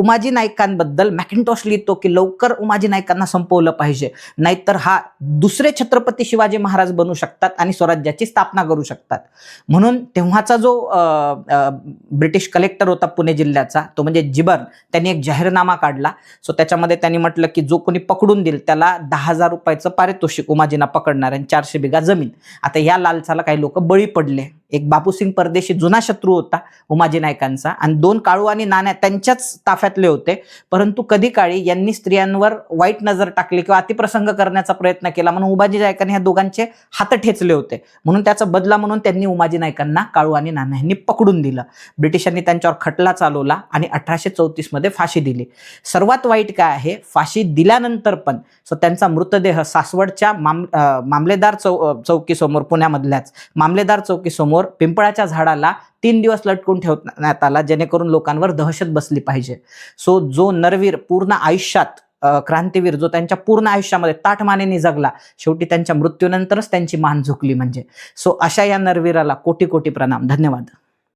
उमाजी नाईकांबद्दल मॅकिंटॉश लिहितो की लवकर उमाजी नाईकांना संपवलं पाहिजे. नाहीतर हा दुसरे छत्रपती शिवाजी महाराज बनू शकतात आणि स्वराज्याची स्थापना करू शकतात. म्हणून तेव्हाचा जो ब्रिटिश कलेक्टर होता पुणे जिल्ह्याचा तो म्हणजे जिबर्न त्यांनी एक जाहीरनामा काढला. सो त्याच्यामध्ये त्यांनी म्हटलं की जो कोणी पकडून देईल त्याला दहा हजार रुपयाचं पारितोषिक उमाजींना पकडणार आणि चारशे बिघा जमीन. आता या लालचाला काही लोक बळी पडले. एक बापूसिंग परदेशी जुना शत्रू होता उमाजी नायकांचा. आणि दोन काळू आणि नाण्या त्यांच्याच ताफ्यातले होते. परंतु कधी काळी यांनी स्त्रियांवर वाईट नजर टाकली किंवा अतिप्रसंग करण्याचा प्रयत्न केला म्हणून उमाजी नायकांनी ह्या दोघांचे हात ठेचले होते. म्हणून त्याचा बदला म्हणून त्यांनी उमाजी नायकांना काळू आणि नाना यांनी पकडून दिलं. ब्रिटिशांनी त्यांच्यावर खटला चालवला आणि अठराशे चौतीसमध्ये फाशी दिली. सर्वात वाईट काय आहे? फाशी दिल्यानंतर पण. सो त्यांचा मृतदेह सासवडच्या माम मामलेदार चौ चौकीसमोर पुण्यामधल्याच मामलेदार चौकीसमोर पिंपळाच्या झाडाला तीन दिवस लटकून ठेवण्यात आला जेणेकरून लोकांवर दहशत बसली पाहिजे. सो जो नरवीर पूर्ण आयुष्यात क्रांतीवीर जो त्यांच्या पूर्ण आयुष्यामध्ये ताठमानेने जगला शेवटी त्यांच्या मृत्यूनंतरच त्यांची मान झुकली म्हणजे. सो अशा या नरवीराला कोटी कोटी प्रणाम. धन्यवाद.